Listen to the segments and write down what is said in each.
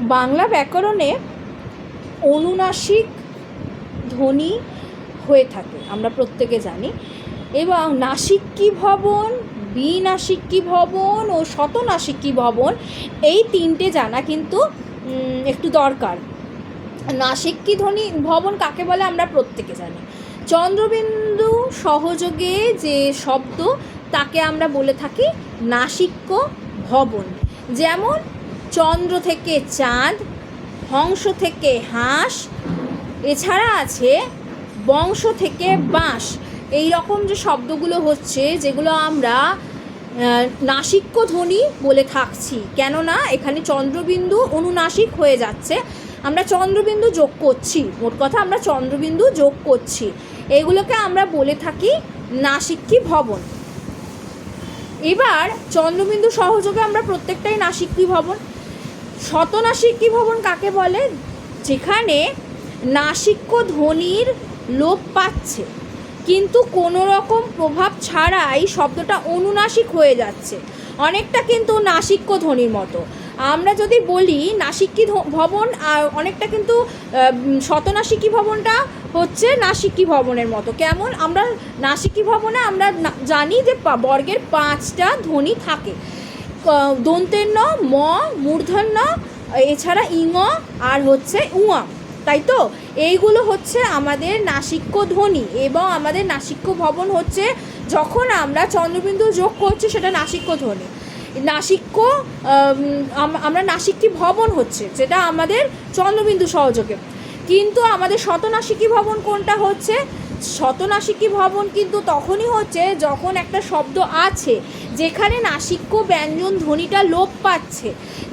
বাংলা ব্যাকরণে অনুনাসিক ধ্বনি হয়ে থাকে, আমরা প্রত্যেকে জানি। এবং নাসিক্যী ভবন বিনাসিক্যী ভবন ও শতনাসিক্যী ভবন, এই তিনটে জানা কিন্তু একটু দরকার। নাসিক্যী ধ্বনি, ভবন কাকে বলে আমরা প্রত্যেকে জানি। চন্দ্রবিন্দু সহযোগে যে শব্দ, তাকে আমরা বলে থাকি নাসিক্য ভবন। যেমন চন্দ্র থেকে চাঁদ, হংস থেকে হাঁস, এছাড়া আছে বংশ থেকে বাঁশ। এই রকম যে শব্দগুলো হচ্ছে, যেগুলো আমরা নাসিক্য ধ্বনি বলে থাকছি। কেননা এখানে চন্দ্রবিন্দু অনুনাসিক হয়ে যাচ্ছে। আমরা চন্দ্রবিন্দু যোগ করছি। মোট কথা আমরা চন্দ্রবিন্দু যোগ করছি। এগুলোকে আমরা বলে থাকি নাসিক্যী ভবন। এবার চন্দ্রবিন্দু সহযোগে আমরা প্রত্যেকটাই নাসিক্যী ভবন। শতনাসিক্যী ভবন কাকে বলে? যেখানে নাসিক্য ধ্বনির লোপ পাচ্ছে কিন্তু কোনো রকম প্রভাব ছাড়াই শব্দটা অনুনাসিক হয়ে যাচ্ছে। অনেকটা কিন্তু নাসিক্য ধ্বনির মতো। আমরা যদি বলি নাসিক্যী ভবন অনেকটা কিন্তু উম, ভবনটা হচ্ছে নাসিক্যী ভবনের মতো। কেমন? আমরা নাসিক্যী ভবনে আমরা জানি যে বর্গের পাঁচটা ধ্বনি থাকে। ন ম মূর্ধন্য এছাড়া ইঙ আর হচ্ছে উঙা। তাই তো? এইগুলো হচ্ছে আমাদের নাসিক্য ধ্বনি এবং আমাদের নাসিক্য ভবন হচ্ছে যখন আমরা চন্দ্রবিন্দু যোগ করছি সেটা নাসিক্য ধ্বনি। নাসিক্য আম, আম- আমরা নাসিক্যী ভবন হচ্ছে যেটা আমাদের চন্দ্রবিন্দু সহযোগে। কিন্তু আমাদের শতনাসিকী ভবন কোনটা হচ্ছে? শতনাসিকী ভবন কিন্তু তখনই হচ্ছে যখন একটা শব্দ আছে, যেখানে নাসিক্য ব্যঞ্জন ধ্বনিটা লোপ পাচ্ছে।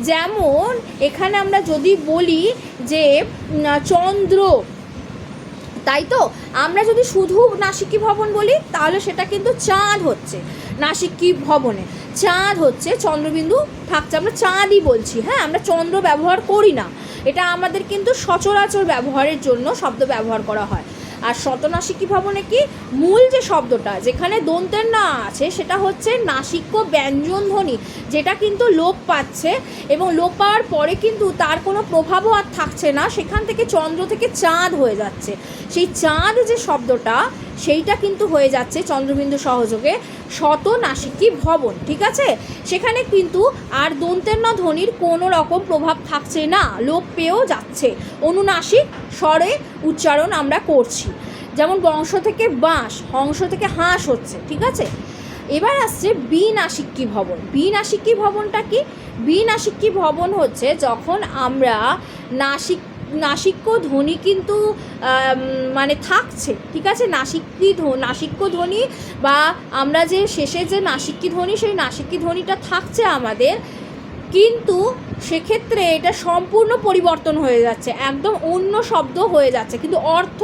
যেমন এখানে আমরা যদি বলি যে চন্দ্র, তাই তো? আমরা যদি শুধু নাসিক্যী ভবন বলি, তাহলে সেটা কিন্তু চাঁদ হচ্ছে নাসিক্যী ভবনে। চাঁদ হচ্ছে, চন্দ্রবিন্দু থাকছে, আমরা চাঁদই বলছি হ্যাঁ? আমরা চন্দ্র ব্যবহার করি না। এটা আমাদের কিন্তু সচরাচর ব্যবহারের জন্য শব্দ ব্যবহার করা হয়। আর শতনাসিকী ভবনে কি মূল যে শব্দটা, যেখানে দন্তের না আছে, সেটা হচ্ছে নাসিক্য ব্যঞ্জন ধ্বনি যেটা কিন্তু লোপ পাচ্ছে এবং লোপ পাওয়ার পরে কিন্তু তার কোনো প্রভাবও আর থাকছে না, সেখান থেকে চন্দ্র থেকে চাঁদ হয়ে যাচ্ছে। সেই চাঁদ যে শব্দটা, সেইটা কিন্তু হয়ে যাচ্ছে চন্দ্রবিন্দু সহযোগে। শত নাসিকী ভবন, ঠিক আছে? সেখানে কিন্তু আর দন্তের ন ধ্বনির কোনো রকম প্রভাব থাকছে না, লোপ পেয়েও যাচ্ছে। অনুনাসিক স্বরে উচ্চারণ আমরা করছি। যেমন বংশ থেকে বাঁশ, হংস থেকে হাঁস হচ্ছে, ঠিক আছে? এবার আসছে বিনাসিক্যী ভবন। বিনাসিক্যী ভবনটা কি? বিনাসিক্যী ভবন হচ্ছে যখন আমরা নাসিক নাসিক্য ধ্বনি কিন্তু মানে থাকছে, ঠিক আছে? নাসিকি ধ্ব- নাসিক্য ধ্বনি বা আমরা যে শেষে যে নাসিক্যি ধ্বনি, সেই নাসিক্যি ধ্বনিটা থাকছে আমাদের। কিন্তু সেক্ষেত্রে এটা সম্পূর্ণ পরিবর্তন হয়ে যাচ্ছে, একদম অন্য শব্দ হয়ে যাচ্ছে। কিন্তু অর্থ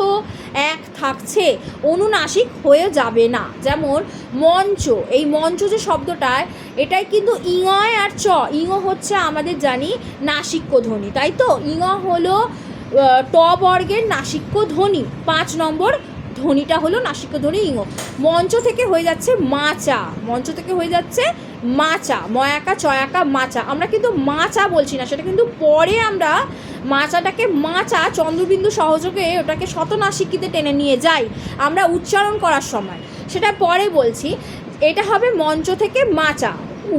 এক থাকছে, অনুনাসিক হয়ে যাবে না। যেমন মঞ্চ, এই মঞ্চ যে শব্দটায়, এটাই কিন্তু ইঙয় আর চ। ইঙ হচ্ছে আমাদের জানি নাসিক্য ধ্বনি, তাই তো? ইঙ হলো ট বর্গের নাসিক্য ধ্বনি, পাঁচ নম্বর ধ্বনিটা হলো নাসিক্য ধ্বনি ইঙ মঞ্চ থেকে হয়ে যাচ্ছে মাচা। মঞ্চ থেকে হয়ে যাচ্ছে মাচা। ময়াকা, চয়াকা, মাচা। আমরা কিন্তু মাচা বলছি না, সেটা কিন্তু পরে আমরা মাচাটাকে মাচা চন্দ্রবিন্দু সহযোগে ওটাকে শতনাসিকিতে টেনে নিয়ে যাই আমরা উচ্চারণ করার সময়। সেটা পরে বলছি। এটা হবে মঞ্চ থেকে মাচা।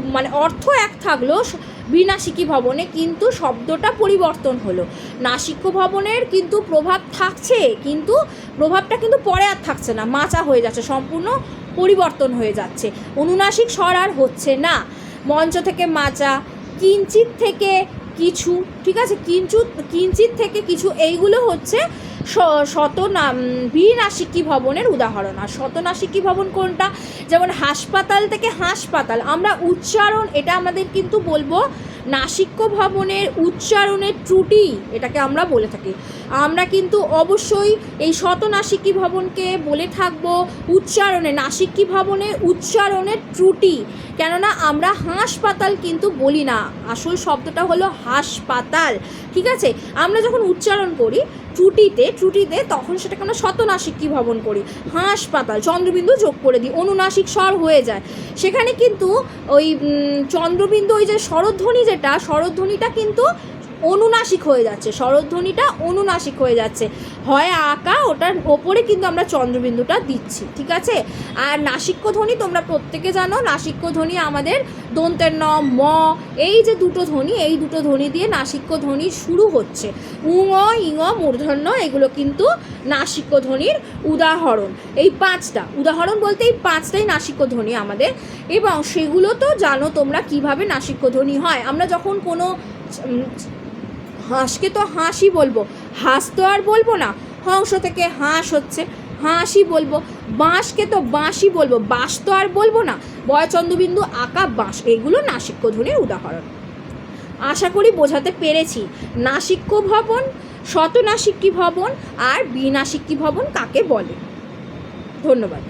মানে অর্থ এক থাকল স- বিনাশিকী ভবনে কিন্তু শব্দটা পরিবর্তন হলো। নাসিক্য ভবনের কিন্তু প্রভাব থাকছে, কিন্তু প্রভাবটা কিন্তু পরে আর থাকছে না। মাচা হয়ে যাচ্ছে, সম্পূর্ণ পরিবর্তন হয়ে যাচ্ছে। অনুনাসিক স্বর আর হচ্ছে না। মঞ্চ থেকে মাচা কিঞ্চিত থেকে কিছু, ঠিক আছে? কিঞ্চুত কিঞ্চিত থেকে কিছু, এইগুলো হচ্ছে শ- শতনাম বিনাসিকী ভবনের উদাহরণ। আর শতনাশিকী ভবন কোনটা? যেমন হাসপাতাল থেকে হাসপাতাল। আমরা উচ্চারণ, এটা আমাদের কিন্তু বলব নাসিক্য ভবনের উচ্চারণের ত্রুটি, এটাকে আমরা বলে থাকি। আমরা কিন্তু অবশ্যই এই শতনাসিকী ভবনকে বলে থাকব উচ্চারণে নাসিক্যী ভবনের উচ্চারণের ত্রুটি। কেননা আমরা হাসপাতাল কিন্তু বলি না। আসল শব্দটা হলো হাসপাতাল। ঠিক আছে? আমরা যখন উচ্চারণ করি, ত্রুটিতে ত্রুটিতে তখন সেটাকে আমরা শতনাশিক কী ভবন করি? হাসপাতাল, চন্দ্রবিন্দু যোগ করে দিই, অনুনাসিক স্বর হয়ে যায়। সেখানে কিন্তু ওই চন্দ্রবিন্দু ওই যে স্বরধ্বনি যেটা স্বরধ্বনিটা কিন্তু অনুনাসিক হয়ে যাচ্ছে। স্বরধ্বনিটা অনুনাসিক হয়ে যাচ্ছে। হয় আঁকা, ওটার ওপরে কিন্তু আমরা চন্দ্রবিন্দুটা দিচ্ছি, ঠিক আছে? আর নাসিক্য ধ্বনি তোমরা প্রত্যেকে জানো নাসিক্য ধ্বনি আমাদের দন্তের ন ম, এই যে দুটো ধ্বনি, এই দুটো ধ্বনি দিয়ে নাসিক্য ধ্বনি শুরু হচ্ছে। উঙ ইঙ মূর্ধন্য, এগুলো কিন্তু নাসিক্য ধ্বনির উদাহরণ। এই পাঁচটা, উদাহরণ বলতে এই পাঁচটাই নাসিক্য ধ্বনি আমাদের। এবং সেগুলো তো জানো তোমরা কীভাবে নাসিক্য ধ্বনি হয়। আমরা যখন কোনো হাঁসকে তো হাঁসই বলব। হাঁস তো আর বলব না, হংস থেকে হাঁস হচ্ছে, হাঁসই বলব। বাঁশকে তো বাঁশই বলব, বাঁশ তো আর বলব না। বয়চন্দ্রবিন্দু আঁকা বাঁশ, এগুলো নাসিক্য ধ্বনির উদাহরণ। আশা করি বোঝাতে পেরেছি। নাসিক্য ভবন শতনাসিক্যী ভবন, আর বিনাসিক্যী ভবন কাকে বলে? ধন্যবাদ।